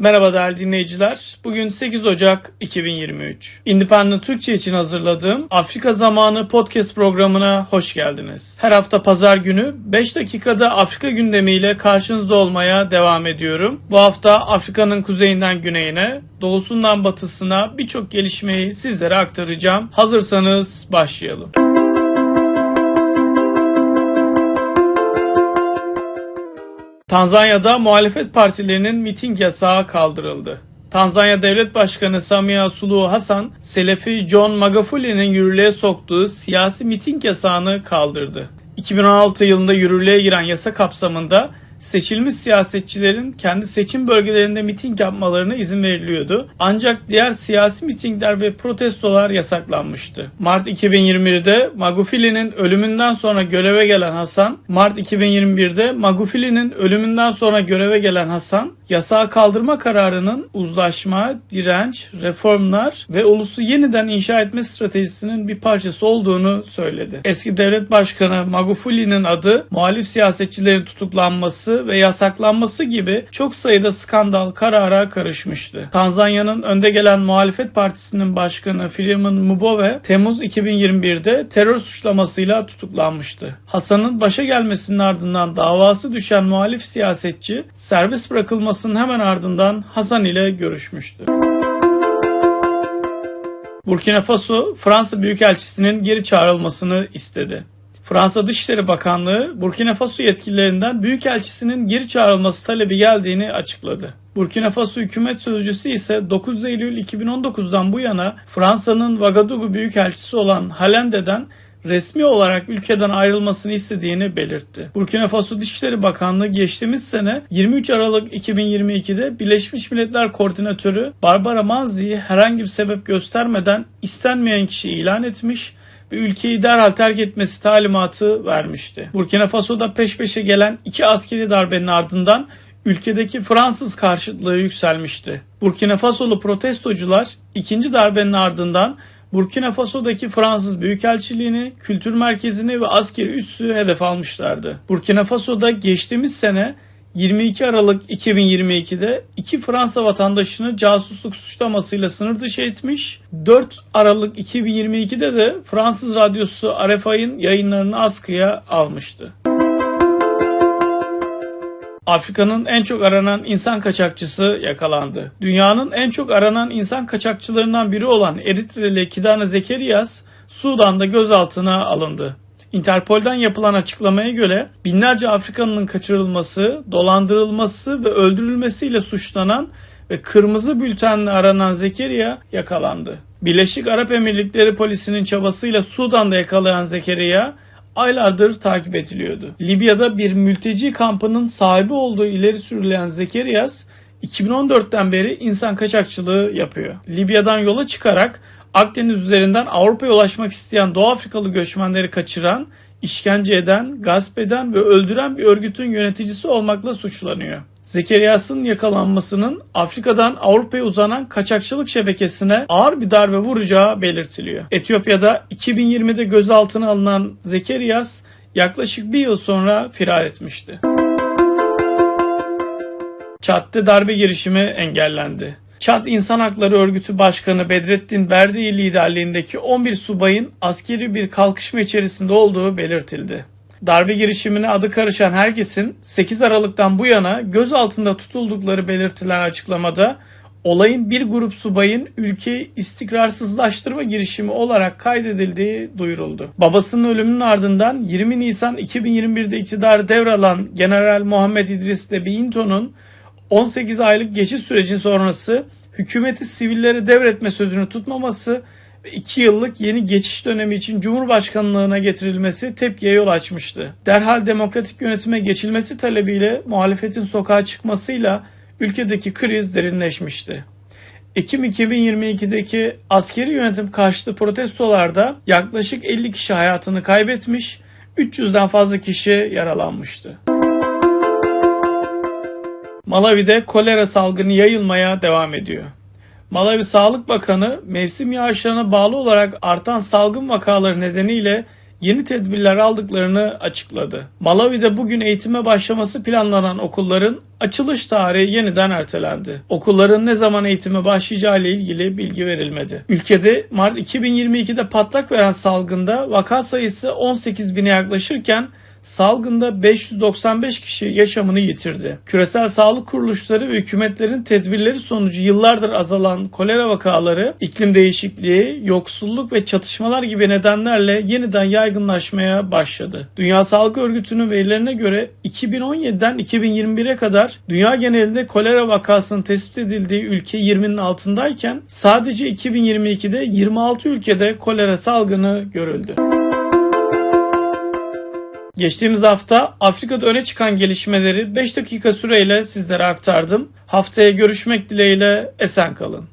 Merhaba değerli dinleyiciler. Bugün 8 Ocak 2023. Independent Türkçe için hazırladığım Afrika Zamanı podcast programına hoş geldiniz. Her hafta pazar günü 5 dakikada Afrika gündemiyle karşınızda olmaya devam ediyorum. Bu hafta Afrika'nın kuzeyinden güneyine, doğusundan batısına birçok gelişmeyi sizlere aktaracağım. Hazırsanız başlayalım. Tanzanya'da muhalefet partilerinin miting yasağı kaldırıldı. Tanzanya Devlet Başkanı Samia Suluhu Hasan, Selefi John Magafuli'nin yürürlüğe soktuğu siyasi miting yasağını kaldırdı. 2016 yılında yürürlüğe giren yasa kapsamında seçilmiş siyasetçilerin kendi seçim bölgelerinde miting yapmalarına izin veriliyordu. Ancak diğer siyasi mitingler ve protestolar yasaklanmıştı. Mart 2021'de Magufili'nin ölümünden sonra göreve gelen Hasan, Mart 2021'de Magufili'nin ölümünden sonra göreve gelen Hasan, yasağı kaldırma kararının uzlaşma, direnç, reformlar ve ulusu yeniden inşa etme stratejisinin bir parçası olduğunu söyledi. Eski devlet başkanı Magufuli'nin adı muhalif siyasetçilerin tutuklanması yapılması ve yasaklanması gibi çok sayıda skandal karara karışmıştı. Tanzanya'nın önde gelen muhalefet partisinin başkanı Philemon Mbowe Temmuz 2021'de terör suçlamasıyla tutuklanmıştı. Hasan'ın başa gelmesinin ardından davası düşen muhalif siyasetçi serbest bırakılmasının hemen ardından Hasan ile görüşmüştü. Burkina Faso, Fransa Büyükelçisi'nin geri çağrılmasını istedi. Fransa Dışişleri Bakanlığı Burkina Faso yetkililerinden Büyükelçisinin geri çağrılması talebi geldiğini açıkladı. Burkina Faso hükümet sözcüsü ise 9 Eylül 2019'dan bu yana Fransa'nın Vagadugu Büyükelçisi olan Halende'den resmi olarak ülkeden ayrılmasını istediğini belirtti. Burkina Faso Dışişleri Bakanlığı geçtiğimiz sene 23 Aralık 2022'de Birleşmiş Milletler Koordinatörü Barbara Manzi'yi herhangi bir sebep göstermeden istenmeyen kişi ilan etmiş ve ülkeyi derhal terk etmesi talimatı vermişti. Burkina Faso'da peş peşe gelen iki askeri darbenin ardından ülkedeki Fransız karşıtlığı yükselmişti. Burkina Fasolu protestocular ikinci darbenin ardından Burkina Faso'daki Fransız Büyükelçiliğini, kültür merkezini ve askeri üssü hedef almışlardı. Burkina Faso'da geçtiğimiz sene 22 Aralık 2022'de iki Fransa vatandaşını casusluk suçlamasıyla sınır dışı etmiş. 4 Aralık 2022'de de Fransız radyosu RFI'nin yayınlarını askıya almıştı. Afrika'nın en çok aranan insan kaçakçısı yakalandı. Dünyanın en çok aranan insan kaçakçılarından biri olan Eritreli Kidane Zekerias, Sudan'da gözaltına alındı. Interpol'den yapılan açıklamaya göre binlerce Afrikanının kaçırılması, dolandırılması ve öldürülmesiyle suçlanan ve kırmızı bültenle aranan Zekeriya yakalandı. Birleşik Arap Emirlikleri polisinin çabasıyla Sudan'da yakalayan Zekeriya aylardır takip ediliyordu. Libya'da bir mülteci kampının sahibi olduğu ileri sürülen Zekeriyas 2014'ten beri insan kaçakçılığı yapıyor. Libya'dan yola çıkarak Akdeniz üzerinden Avrupa'ya ulaşmak isteyen Doğu Afrikalı göçmenleri kaçıran, işkence eden, gasp eden ve öldüren bir örgütün yöneticisi olmakla suçlanıyor. Zekeriyas'ın yakalanmasının Afrika'dan Avrupa'ya uzanan kaçakçılık şebekesine ağır bir darbe vuracağı belirtiliyor. Etiyopya'da 2020'de gözaltına alınan Zekeriyas yaklaşık bir yıl sonra firar etmişti. Çat'te darbe girişimi engellendi. Çad İnsan Hakları Örgütü Başkanı Bedrettin Berdi'yi liderliğindeki 11 subayın askeri bir kalkışma içerisinde olduğu belirtildi. Darbe girişimine adı karışan herkesin 8 Aralık'tan bu yana gözaltında tutuldukları belirtilen açıklamada olayın bir grup subayın ülkeyi istikrarsızlaştırma girişimi olarak kaydedildiği duyuruldu. Babasının ölümünün ardından 20 Nisan 2021'de iktidarı devralan General Muhammed İdris Deby 18 aylık geçiş süreci sonrası hükümeti sivillere devretme sözünü tutmaması ve 2 yıllık yeni geçiş dönemi için Cumhurbaşkanlığına getirilmesi tepkiye yol açmıştı. Derhal demokratik yönetime geçilmesi talebiyle muhalefetin sokağa çıkmasıyla ülkedeki kriz derinleşmişti. Ekim 2022'deki askeri yönetim karşıtı protestolarda yaklaşık 50 kişi hayatını kaybetmiş, 300'den fazla kişi yaralanmıştı. Malawi'de kolera salgını yayılmaya devam ediyor. Malawi Sağlık Bakanı mevsim yağışlarına bağlı olarak artan salgın vakaları nedeniyle yeni tedbirler aldıklarını açıkladı. Malawi'de bugün eğitime başlaması planlanan okulların açılış tarihi yeniden ertelendi. Okulların ne zaman eğitime başlayacağı ile ilgili bilgi verilmedi. Ülkede Mart 2022'de patlak veren salgında vaka sayısı 18 bine yaklaşırken salgında 595 kişi yaşamını yitirdi. Küresel sağlık kuruluşları ve hükümetlerin tedbirleri sonucu yıllardır azalan kolera vakaları, iklim değişikliği, yoksulluk ve çatışmalar gibi nedenlerle yeniden yaygınlaşmaya başladı. Dünya Sağlık Örgütü'nün verilerine göre 2017'den 2021'e kadar dünya genelinde kolera vakasının tespit edildiği ülke 20'nin altındayken sadece 2022'de 26 ülkede kolera salgını görüldü. Geçtiğimiz hafta Afrika'da öne çıkan gelişmeleri 5 dakika süreyle sizlere aktardım. Haftaya görüşmek dileğiyle esen kalın.